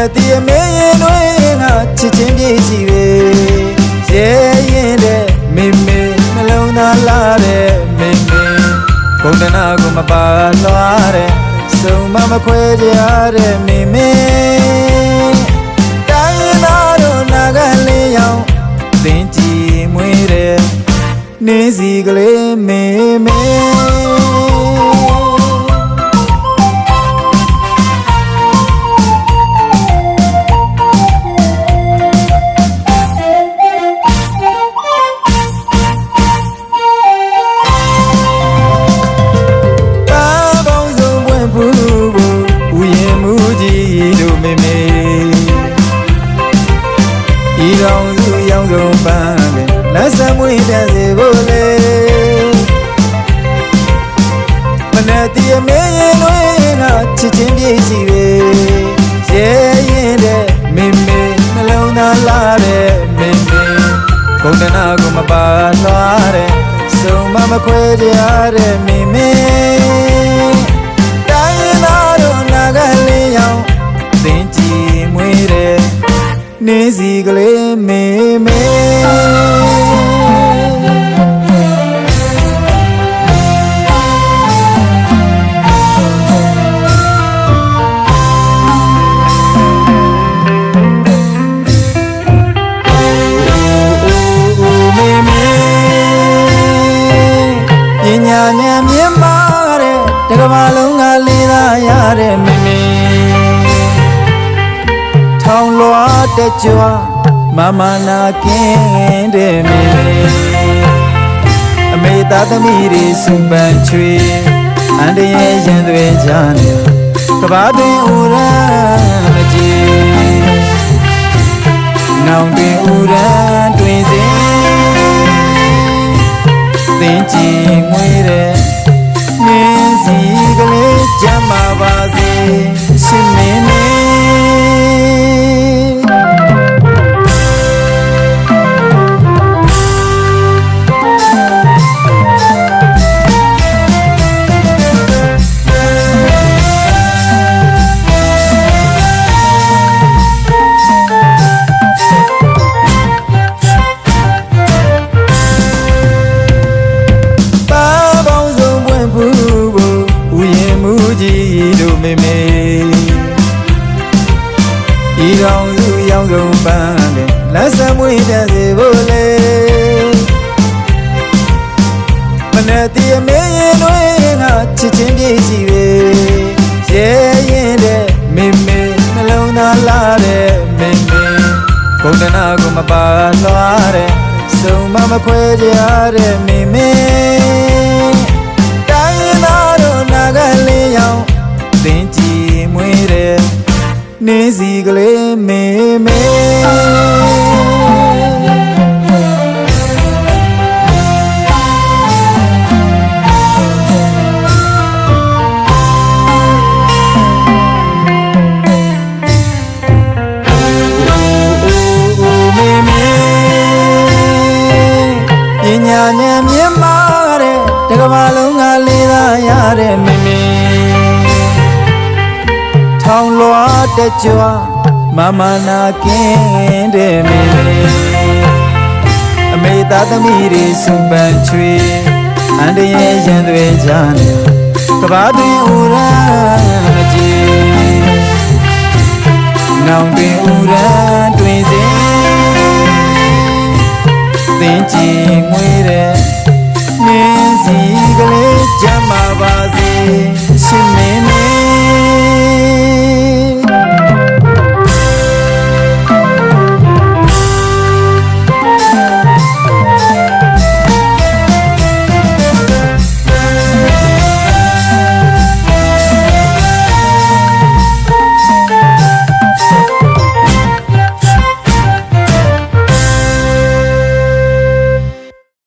ရင်တွင်ငါချစ်ချင်းပြည့်စီပဲရဲရင်တဲ့မေမေနှလုံးသားလာတဲ့မေမေဂုဏနာကိုမပါလွားတဲ့စုံမမခွဲကြရတဲ့မေမေ လွင်ကချစ်ချင်းပြည့်စီပဲရဲရင်တဲ့မေမေနှလုံးသားလာတဲ့မေမေဂုဏနာကိုမပါလွားတဲ့စုံမမခွဲကြရတဲ့မေမေတိုင်းရင်းသားတို့နာကလေးရောင်သင်ကြည်မွေးတဲ့နေစီကလေးမေမေမေ ပညာဉာဏ်မြင်မာတဲ့တကဘာလုံးကလေးသာရတဲ့မေမေထောင်လွားတဲ့ကြွားမမနာကင်းတဲ့မေမေအမေသားသမီးတွေစုပန်ချွေအန်တရဲ့ရင်သွေးကြနေကဘာတွင်ဥရမကြည်နောင်တွင်ဥရတွင်စဉ် သင်ကြည်ငွေတဲ့မင်းစီကလေးကြမ်းပါပါစေရှင်မင်း စုရောင်းဆုံးပန်းတဲ့လက်ဆက်မွေးတဲ့စေဖို့လေမနဲ့တည်းအမေရင်တွင်ငါချစ်ချင်းပြည့်စီပဲရဲရင်တဲ့မေမေနှလုံးသားလာတဲ့မေမေဂုဏနာကိုမပါလွားတဲ့စုံမမခွဲကြရတဲ့မေမေတိုင်းရင်းသားတို့နာကလေးရောင်သင်ကြည်မွေးတဲ့နေစီကလေး ညာဉာဏ်မြင်မာတဲ့တကဘာလုံးကလေးသာရတဲ့မေမေထောင်လွားတဲ့ကြွားမမနာကင်းတဲ့မေမေအမေသားသမီးတွေစုပန်ချွေအန်တရဲ့ရင်သွေးကြနေကဘာတွင်ဥရ